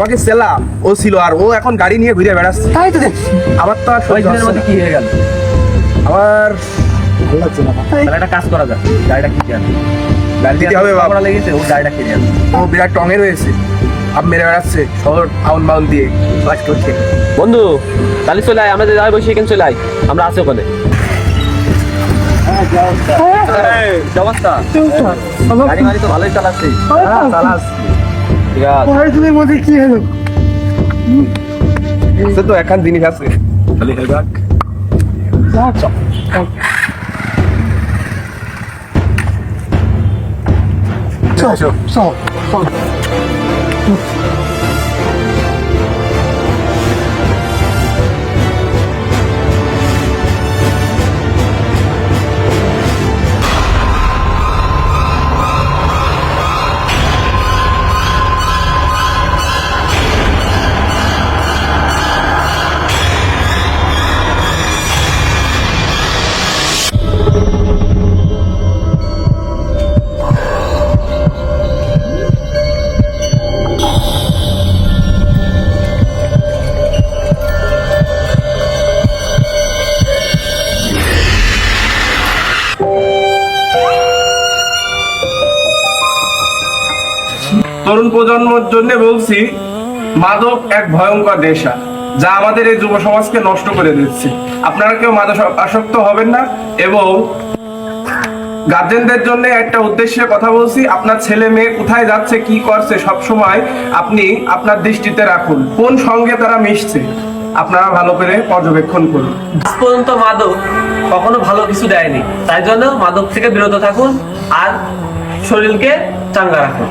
আমাকে সেলাম ও ছিল আর ও এখন গাড়ি নিয়ে ঘুরে বেড়াচ্ছে তাই তো দেখ আমার তো আর মধ্যে না। কি হয়ে গেল আমার ভালো লাগছে না তাহলে একটা কাজ করা যাক গাড়িটা কিনে আন গাড়ি দিতে হবে। করা লেগেছে ও গাড়িটা কিনে আন ও বিরাট টঙের হয়েছে আপ মেরে বেড়াচ্ছে শহর আউন বাউন দিয়ে কাজ করছে বন্ধু তাহলে চলে আয় আমরা যে যাই বসে এখানে চলে আয় আমরা আছি ওখানে কি অবস্থা গাড়ি গাড়ি তো ভালোই চালাচ্ছি হ্যাঁ, পড়াশোনার মধ্যে কি হলো? সে তো একখান জিনিস আছে। খালি হেলবাক চল চল। চল। তরুণ প্রজন্মের জন্য বলছি, মাদক এক ভয়ঙ্কর নেশা, যা আমাদের এই যুব সমাজকে নষ্ট করে দিচ্ছে। আপনারা কেউ মাদক আসক্ত হবেন না এবং গার্জেনদের জন্য একটা উদ্দেশ্যে কথা বলছি, আপনার ছেলে মেয়ে কোথায় যাচ্ছে, কি করছে, সব সময় আপনি আপনার দৃষ্টিতে রাখুন। কোন সঙ্গে তারা মিশছে, আপনারা ভালো করে পর্যবেক্ষণ করুন। আজ পর্যন্ত মাদক কখনো ভালো কিছু দেয়নি। তাই জন্য মাদক থেকে বিরত থাকুন আর শরীরকে চাঙ্গা রাখুন।